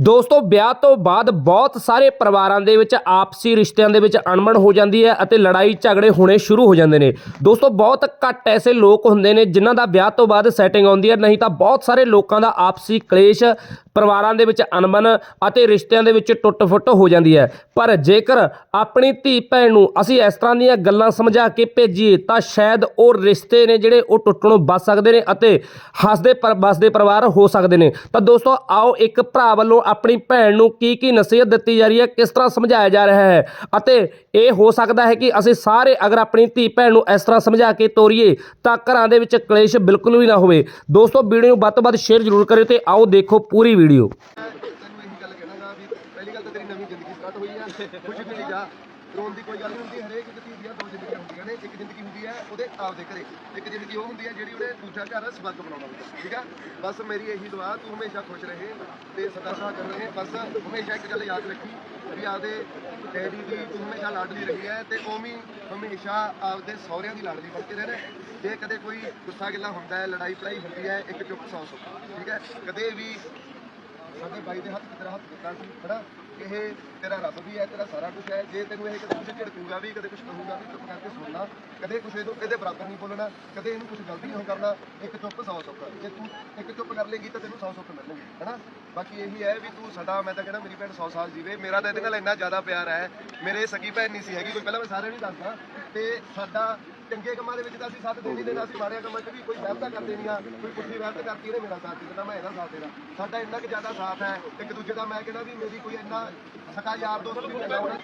ਦੋਸਤੋ, ਵਿਆਹ ਤੋਂ ਬਾਅਦ ਬਹੁਤ ਸਾਰੇ ਪਰਿਵਾਰਾਂ ਦੇ ਵਿੱਚ ਆਪਸੀ ਰਿਸ਼ਤਿਆਂ ਦੇ ਵਿੱਚ ਅਣਬਣ ਹੋ ਜਾਂਦੀ ਹੈ ਅਤੇ ਲੜਾਈ ਝਗੜੇ ਹੋਣੇ ਸ਼ੁਰੂ ਹੋ ਜਾਂਦੇ ਨੇ। ਦੋਸਤੋ, ਬਹੁਤ ਘੱਟ ਐਸੇ ਲੋਕ ਹੁੰਦੇ ਨੇ ਜਿਨ੍ਹਾਂ ਦਾ ਵਿਆਹ ਤੋਂ ਬਾਅਦ ਸੈਟਿੰਗ ਆਉਂਦੀ ਹੈ। ਨਹੀਂ ਤਾਂ ਬਹੁਤ ਸਾਰੇ ਲੋਕਾਂ ਦਾ ਆਪਸੀ ਕਲੇਸ਼ ਪਰਿਵਾਰਾਂ ਦੇ ਵਿੱਚ ਅਣਬਣ ਅਤੇ ਰਿਸ਼ਤਿਆਂ ਦੇ ਵਿੱਚ ਟੁੱਟ-ਫੁੱਟ ਹੋ ਜਾਂਦੀ ਹੈ। ਪਰ ਜੇਕਰ ਆਪਣੀ ਧੀ ਭੈਣ ਨੂੰ ਅਸੀਂ ਇਸ ਤਰ੍ਹਾਂ ਦੀਆਂ ਗੱਲਾਂ ਸਮਝਾ ਕੇ ਭੇਜੀਏ, ਤਾਂ ਸ਼ਾਇਦ ਉਹ ਰਿਸ਼ਤੇ ਨੇ ਜਿਹੜੇ ਉਹ ਟੁੱਟਣੋਂ ਬਚ ਸਕਦੇ ਨੇ ਅਤੇ ਹੱਸਦੇ ਪਰ ਬਸਦੇ ਪਰਿਵਾਰ ਹੋ ਸਕਦੇ ਨੇ। ਤਾਂ ਦੋਸਤੋ, ਆਓ ਇੱਕ ਭਰਾ ਵੱਲੋਂ ਆਪਣੀ ਭੈਣ ਨੂੰ ਕੀ ਕੀ ਨਸੀਹਤ ਦਿੱਤੀ ਜਾ ਰਹੀ ਹੈ, ਕਿਸ ਤਰ੍ਹਾਂ ਸਮਝਾਇਆ ਜਾ ਰਿਹਾ ਹੈ? ਅਤੇ ਇਹ ਹੋ ਸਕਦਾ ਹੈ ਕਿ ਅਸੀਂ ਸਾਰੇ ਅਗਰ ਆਪਣੀ ਧੀ ਭੈਣ ਨੂੰ ਇਸ ਤਰ੍ਹਾਂ ਸਮਝਾ ਕੇ ਤੋਰੀਏ, ਤਾਂ ਘਰਾਂ ਦੇ ਵਿੱਚ ਕਲੇਸ਼ ਬਿਲਕੁਲ ਵੀ ਨਾ ਹੋਵੇ। ਦੋਸਤੋ, ਵੀਡੀਓ ਨੂੰ ਵੱਧ ਤੋਂ ਵੱਧ ਸ਼ੇਅਰ ਜ਼ਰੂਰ ਕਰਿਓ ਤੇ ਆਓ ਦੇਖੋ ਪੂਰੀ ਵੀਡੀਓ। ਤੈਨੂੰ ਇਹੀ ਗੱਲ ਕਹਿਣਾਗਾ ਵੀ ਪਹਿਲੀ ਗੱਲ ਤਾਂ ਤੇਰੀ ਨਵੀਂ ਜ਼ਿੰਦਗੀ ਸਟਾਰਟ ਹੋਈ ਹੈ ਖੁਸ਼ੀ ਖੁਸ਼ੀ ਜਾ ਰੋਣ ਦੀ ਕੋਈ ਗੱਲ ਨਹੀਂ ਹੁੰਦੀ ਹਰੇਕ ਇੱਕ ਧੀ ਦੀਆਂ ਦੋ ਜ਼ਿੰਦਗੀਆਂ ਹੁੰਦੀਆਂ ਨੇ ਇੱਕ ਜ਼ਿੰਦਗੀ ਹੁੰਦੀ ਹੈ ਉਹਦੇ ਆਪਦੇ ਘਰੇ ਇੱਕ ਜ਼ਿੰਦਗੀ ਉਹ ਹੁੰਦੀ ਹੈ ਜਿਹੜੀ ਉਹਨੇ ਦੂਜਾ ਘਰ ਸਵਰਗ ਬਣਾਉਣਾ ਹੁੰਦਾ ਠੀਕ ਆ ਬਸ ਮੇਰੀ ਇਹੀ ਦੁਆ ਤੂੰ ਹਮੇਸ਼ਾ ਖੁਸ਼ ਰਹੇ ਤੇ ਸਦਾ ਸਾਹ ਕਰ ਰਹੇ ਬਸ ਹਮੇਸ਼ਾ ਇੱਕ ਗੱਲ ਯਾਦ ਰੱਖੀ ਵੀ ਆਪਦੇ ਡੈਡੀ ਦੀ ਤੂੰ ਹਮੇਸ਼ਾ ਲਾਡਲੀ ਰਹੀ ਹੈ ਤੇ ਉਹ ਵੀ ਹਮੇਸ਼ਾ ਆਪਦੇ ਸਹੁਰਿਆਂ ਦੀ ਲਾਡਲੀ ਬਣ ਕੇ ਰਹਿਣਾ ਜੇ ਕਦੇ ਕੋਈ ਗੁੱਸਾ ਗਿੱਲਾ ਹੁੰਦਾ ਹੈ ਲੜਾਈ ਪੜਾਈ ਹੁੰਦੀ ਹੈ ਇੱਕ ਚੁੱਪ ਸੌ ਸੁੱਖ ਠੀਕ ਹੈ? ਕਦੇ ਵੀ ਸਾਡੇ ਬਾਈ ਦੇ ਹੱਥ ਤੇਰਾ ਹੱਥ ਦਿੱਤਾ ਸੀ, ਹਨਾ? ਇਹ ਤੇਰਾ ਰੱਬ ਵੀ ਹੈ, ਤੇਰਾ ਸਾਰਾ ਕੁਝ ਹੈ। ਜੇ ਤੈਨੂੰ ਇਹ ਕਦੇ ਕੁਝ ਝਿੜਕੂਗਾ ਵੀ, ਕਦੇ ਕੁਝ ਕਹੂਗਾ ਵੀ, ਚੁੱਪ ਕਰਕੇ ਸੁਣਨਾ ਕਦੇ ਕੁਝ ਇਹਨੂੰ ਇਹਦੇ ਬਰਾਬਰ ਨਹੀਂ ਬੋਲਣਾ, ਕਦੇ ਇਹਨੂੰ ਕੁਝ ਗਲਤੀ ਨਹੀਂ ਕਰਨਾ। ਇੱਕ ਚੁੱਪ, ਸੌ ਸੁੱਖ। ਜੇ ਤੂੰ ਇੱਕ ਚੁੱਪ ਕਰ ਲੇਗੀ ਤਾਂ ਤੈਨੂੰ ਸੌ ਸੁੱਖ ਮਿਲਣਗੇ, ਹਨਾ? ਬਾਕੀ ਇਹੀ ਹੈ ਵੀ ਤੂੰ ਸਾਡਾ, ਮੈਂ ਤਾਂ ਕਹਿੰਦਾ ਮੇਰੀ ਭੈਣ 100 ਸਾਲ ਜੀਵੇ। ਮੇਰਾ ਤਾਂ ਇਹਦੇ ਨਾਲ ਇੰਨਾ ਜ਼ਿਆਦਾ ਪਿਆਰ ਹੈ। ਮੇਰੇ ਸਗੀ ਭੈਣ ਨਹੀਂ ਸੀ ਹੈਗੀ, ਕੋਈ ਪਹਿਲਾਂ ਮੈਂ ਸਾਰਿਆਂ ਨੂੰ ਦੱਸਦਾ। ਤੇ ਸਾਡਾ ਚੰਗੇ ਕੰਮਾਂ ਦੇ ਵਿੱਚ ਤਾਂ ਅਸੀਂ ਸਾਥ ਦੇਣੀ ਨਹੀਂ ਦੇਣਾ ਅਸੀਂ ਮਾੜਿਆਂ ਕੰਮਾਂ 'ਚ ਵੀ ਕੋਈ ਵਹਿਮਤਾ ਕਰ ਦੇਣੀ ਆ, ਕੋਈ ਪੁੱਠੀ ਵਹਿਮਤ ਕਰਤੀ ਇਹਨੇ ਮੇਰਾ ਸਾਥ ਦਿੱਤਾ, ਮੈਂ ਇਹਦਾ ਸਾਥ ਦੇਣਾ। ਸਾਡਾ ਇੰਨਾ ਕੁ ਜ਼ਿਆਦਾ ਸਾਥ ਹੈ, ਇੱਕ ਦੂਜੇ ਦਾ ਮੈਂ ਕਹਿੰਦਾ ਵੀ ਮੇਰੀ ਕੋਈ ਇੰਨਾ ਸਕਾ ਯਾਰ ਦੋਸਤ ਵੀ ਚੰਗਾ ਹੋਣਾ